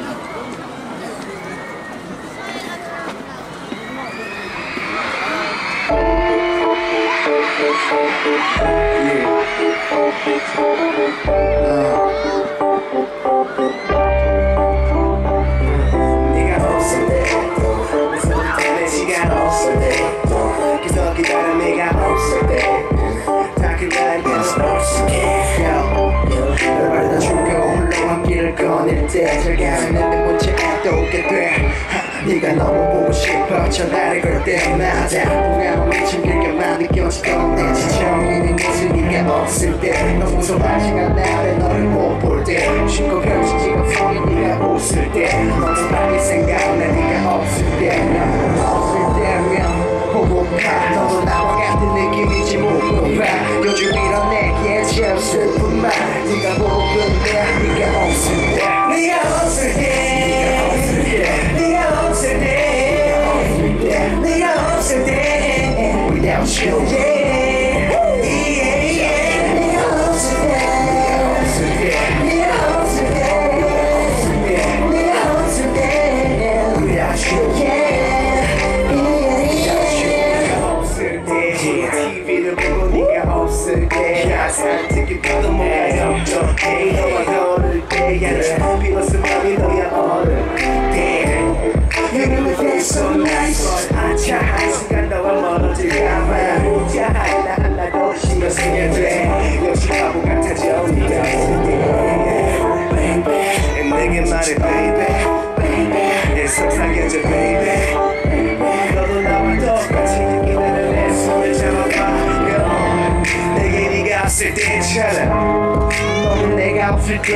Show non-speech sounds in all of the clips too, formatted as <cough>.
Yeah. Uh. 또 오게 돼. 하, 네가 너무 보고 싶어. 전화를 걸 때마다 보면 미친 길게만 느껴지던 내 지정이는 것을 네가 없을 때. 너무 소화지가 나를 내게 네가 없을 때처럼 너는 내가 없을 때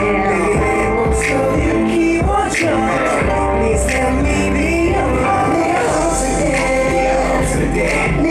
내게 내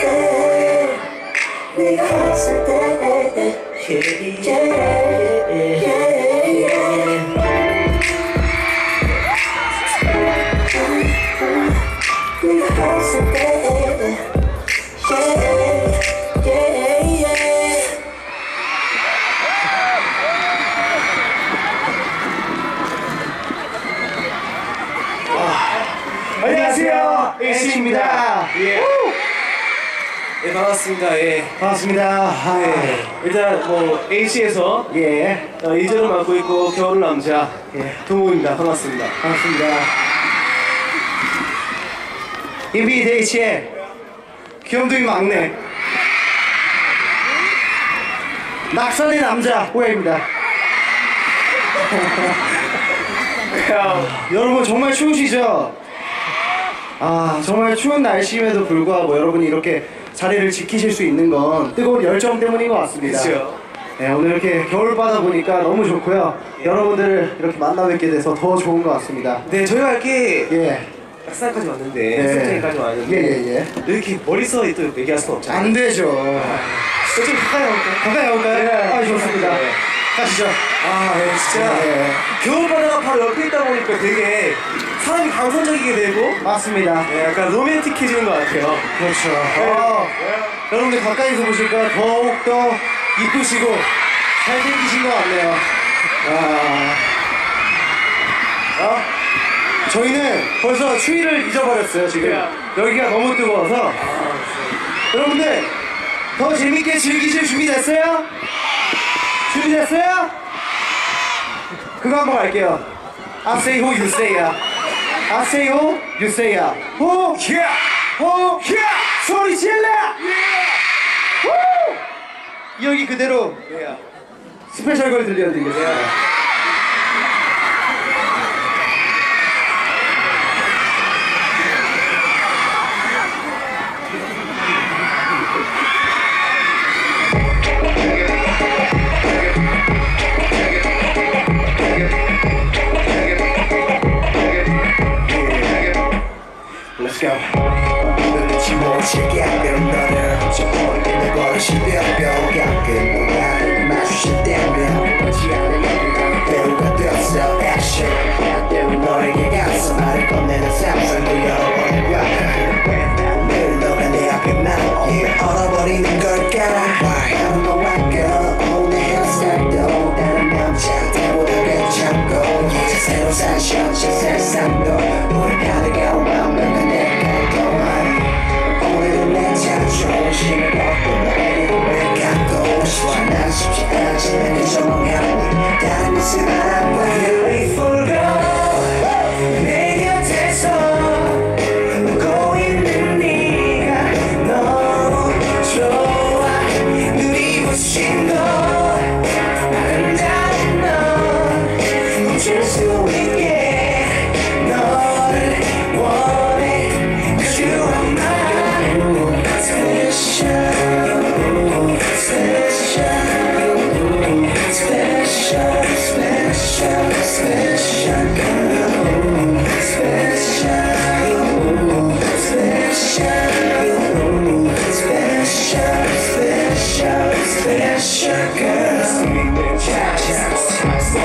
때 네가 없을 때 yeah, yeah, yeah, yeah. 네가 없을 때 네 반갑습니다. 예. 반갑습니다. 네. 일단 뭐 A씨에서 예, 어, 이제를 맡고 있고 겨울 남자 예. 동호입니다. 반갑습니다. 반갑습니다. 인비 데이치의 귀염둥이 막내 낙선의 남자 호야입니다. <laughs> 여러분 정말 추우시죠? 아 정말 추운 날씨임에도 불구하고 여러분이 이렇게 자리를 지키실 수 있는 건 뜨거운 열정 때문인 것 같습니다. 그렇죠. 네, 오늘 이렇게 겨울바다 보니까 너무 좋고요. 여러분들을 이렇게 만나 뵙게 돼서 더 좋은 것 같습니다. 네 저희가 이렇게 예. 낙산까지 왔는데 네. 수영장까지 왔는데 예, 예, 예. 이렇게 멀리서 또 얘기할 수는 없잖아요. 안 되죠. 좀 가까이 올까요? 가까이 올까요? 네. 아, 좋습니다. 네. 가시죠. 아, 네, 진짜 네. 겨울 바다가 바로 옆에 있다 보니까 되게 사람이 감성적이게 되고 맞습니다. 네, 약간 로맨틱해지는 것 같아요. 그렇죠. 네. 어, 여러분들 가까이서 보실까 더욱더 이쁘시고 잘생기신 것 같네요. 아, 어? 저희는 벌써 추위를 잊어버렸어요, 지금. 네. 여기가 너무 뜨거워서. 여러분들, 더 재밌게 즐기실 준비 됐어요? 준비됐어요? 그거 한번 갈게요. I say who you say ya. I say who you say ya. Who? Yeah. Who? Yeah. 소리 질러! Yeah. Woo! 여기 그대로 yeah. 스페셜 걸 들려드리겠습니다. Yeah. 사실없이 세상도 물을 가득에 완벽한 내가 동안 오늘도 내 자존심을 벗고 너에게 고백하고 싶어 난 쉽지 않지만 그저 멍하니 다른 미술 알아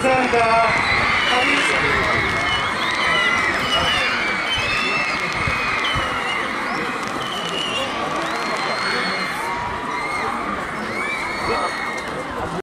センター